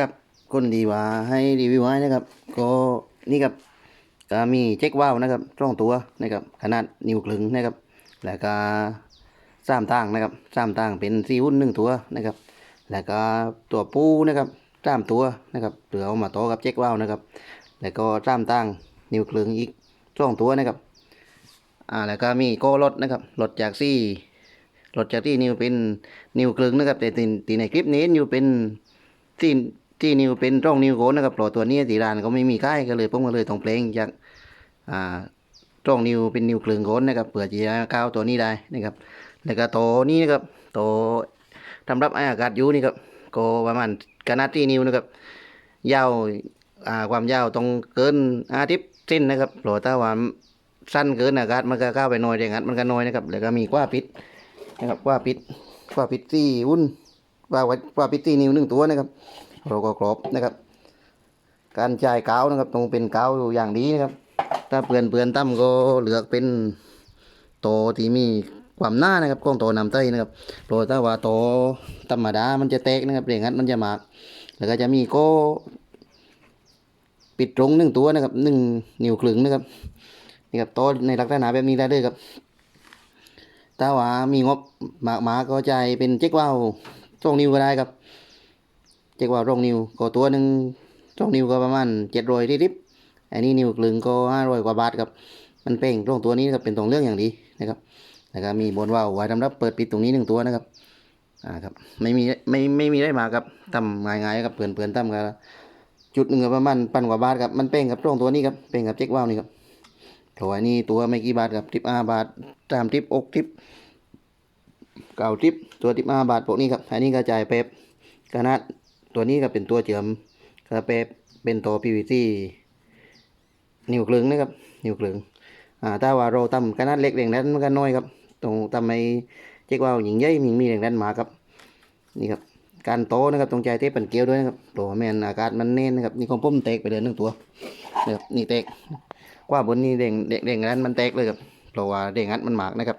กับคนดีว่าให้รีวิวให้นะครับ ก็นี่ครับก็มีเช็คว้าวนะครับช่องตัวนะครับขนาดนิ้วคลึงนะครับ แล้วก็สามตั้งนะครับสามตั้งเป็นซีวุ่นหนึ่งตัวนะครับ แล้วก็ตัวปูนะครับสามตัวนะครับเผื่อเอามาโตกับเช็คว้าวนะครับ แล้วก็สามตั้งนิ้วคลึงอีกช่องตัวนะครับอ่าแล้วก็มีโก้รถนะครับรถจากซี่รถจากที่นิวเป็นนิวคลึงนะครับแต่ตีตีในคลิปนี้นิวเป็นที่ ที่นิวเป็นร่องนิวโกนนะครับเพราะตัวนี้ตีร้านก็ไม่มีค่ายก็เลยผมก็เลยต้องเพลงจากอ่าร่องนิวเป็นนิวเคลึงโกนนะครับเผื่อจะก้าวตัวนี้ได้นะครับแล้วก็โตวนี้นะครับโตวทำรับอากาศอยู่นี่ครับก็ประมาณขนาดที่นิวนะครับยาวอ่าความยาวต้องเกินอาทิตย์เส้นนะครับเพราะถ้าว่าสั้นเกินอากาศมันก็ก้าวไปน่อยอย่างนั้นมันก็น้อยนะครับแล้วก็มีกว้าปิดนะครับกว้าปิดกว้าปิดที่วุ่นกว้ากว้าปิดที่นิวหนึ่งตัวนะครับ เราก็กรอบนะครับ การจ่ายกาวนะครับต้องเป็นกาวอย่างดีนะครับ ถ้าเปลือนเปลือนตั้มก็เหลือกเป็นโตที่มีความหน้านะครับกล้องโตนำเต้นะครับโปรถ้าว่าโตธรรมดามันจะแตกนะครับอย่างนั้นมันจะหมากแล้วก็จะมีโก้ปิดตรงหนึ่งตัวนะครับหนึ่งนิ้วคลึงนะครับนี่ครับโตในลักษณะแบบนี้ได้เลยครับถ้าว่ามีงบหมากหมาก็ใจเป็นเจ๊กว่าวช่องนิ้วก็ได้ครับ เจ๊กว่าวช่องนิวก็ตัวหนึ่งช่องนิวก็ประมาณเจ็ดร้อยริบอันนี้นิวกลึงก็ห้าร้อยกว่าบาทครับมันเป้งตรงตัวนี้ครับเป็นตรงเรื่องอย่างดีนะครับแล้วก็มีบนว่าวไว้สำหรับเปิดปิดตรงนี้หนึ่งตัวนะครับอ่าครับไม่มีไม่ไม่มีได้มาครับทำง่ายๆครับเปลือนเปลือนๆทำกันจุดหนึ่งประมาณพันกว่าบาทครับมันเป้งครับตรงตัวนี้ครับเป้งกับเจ๊กว่าวนี่ครับถอันนี้ตัวไม่กี่บาทครับทิปอาบาทตามทิปอกทิปเก่าทิปตัวทิปอาบาทพวกนี้ครับอันนี้ก็จ่ายเป๊ปขนาด ตัวนี้ก็เป็นตัวเจิมกระเป๊ปเป็นตัว PVC นิ้วคลึงนะครับ นิ้วคลึงอ่าถ้าว่าเราทำขนาดเล็กแรงนั้นมันก็น้อยครับ ตรงทำไมเจ๊กว่าหญิงใหญ่มีมีแรงนั้นมาครับ นี่ครับ การโตนะครับตรงใจเทปปันเกลียวด้วยนะครับตัวแมนอากาศมันเน้นนะครับ นี่ของผมแตกไปเดือนหนึ่งตัวนะครับนี่แตกกว่าบนนี้เด้งเด้งเด้งนั้นมันแตกเลยครับเพราะว่าเด้งงัดมันหมากนะครับ